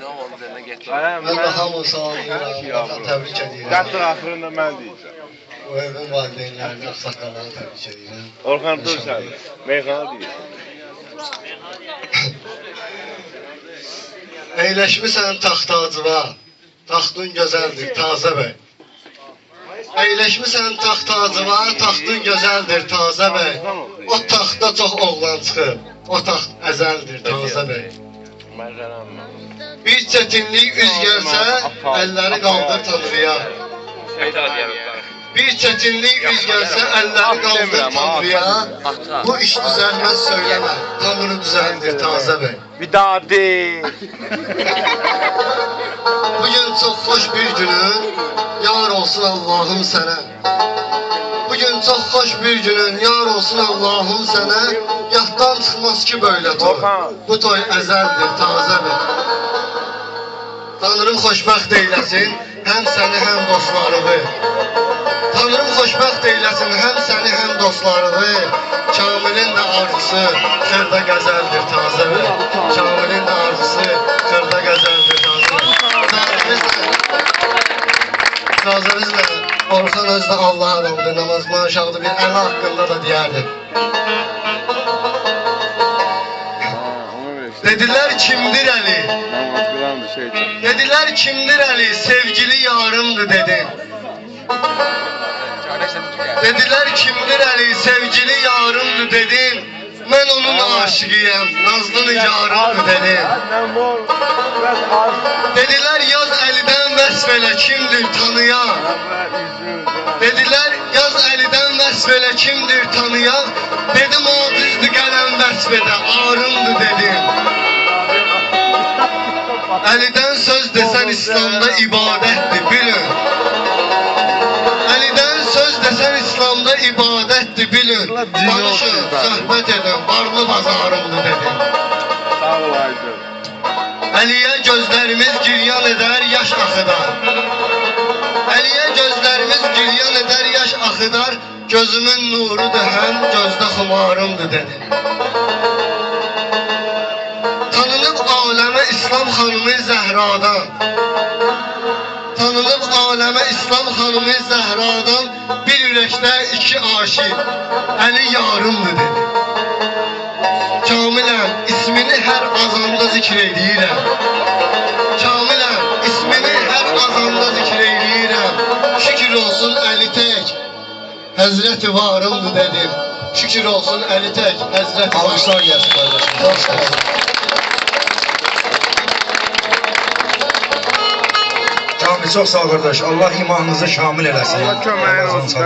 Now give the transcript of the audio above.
onun üzərinə getdi. Hə, Mən də salamlayıram, Yavrum. təbrik edirəm. Qətir axırında mən deyəcəm. Bu evin valideynlərini, ağsaqqallarını təbrik edirəm. Orxan dur sən. Meyxana deyir. Əyləşmisən taxtacıva, taxtın gözəldir, tazə bəy. Əyləşmisən taxtacıva, taxtın gözəldir, tazə bəy. O taxtda çox oğlan çıxıb, o taxt əzəldir, tazə bəy. Bir çetinlik üz gelse elleri kaldır tanrıya. Bir çetinlik üz gelse elleri kaldır tanrıya. Bu iş düzelmez söyleme. Tanrı düzeltir taze bey. Bir daha değil. Bugün çok hoş bir günün. Yar olsun Allah'ım sana. Bugün çok hoş bir günün. Yar olsun Allahım sənə. Yaddan çıxmaz ki böyle toy. Bu toy əzəldir, tazədir. Tanrım xoşbəxt eyləsin, həm səni, həm dostlarını. Tanrım xoşbəxt eyləsin, həm səni, həm dostlarını. Kamilin də arzusu xırda qəzəldir, tazədir. Kamilin də arzusu xırda qəzəldir, tazədir. İcazənizlə Orxan Sorsanız da Allah adamdı, namaz maşaldı bir el hakkında da diyerdi. Dediler kimdir Ali? Dediler kimdir Ali? Sevgili yarımdı dedi. Dediler kimdir Ali? Sevgili yarımdı dedi. Ben onun aşığıyım, nazlı nigarım beni. Dediler yaz elden vesvele kimdir tanıyan. Dediler yaz elden vesvele kimdir tanıyan. Dedim o ağızdı gelen vesvede ağrımdı dedim. Eliden söz desen İslam'da ibadettir. Bilin. Danışın, söhbət edin, varlı bazarımdır dedim. Sağ ol Aydın. Əliyə gözlərimiz giryan edər, yaş axıdar. Əliyə gözlərimiz giryan edər, yaş axıdar. Gözümün nurudur həm, gözdə xumarımdır dedi. Tanınıb aləmə İslam xanımı Zəhradan. Aləmə İslam xanımı Zəhradan. Bir ürəkdə iki aşiq, Əli yarımdır dedi. Kamiləm, ismini hər azanda zikr edirəm. Kamiləm, ismini hər azanda zikr edirəm. Şükür olsun Əli tək, Həzrəti varımdır dedim. Şükür olsun Əli tək, Həzrəti varımdır. Almışlar gəlsin qardaşım. Xoş gəlsin. Kamil çox sağ ol qardaş. Allah imanınızı şamil eləsin. Allah köməyin olsun.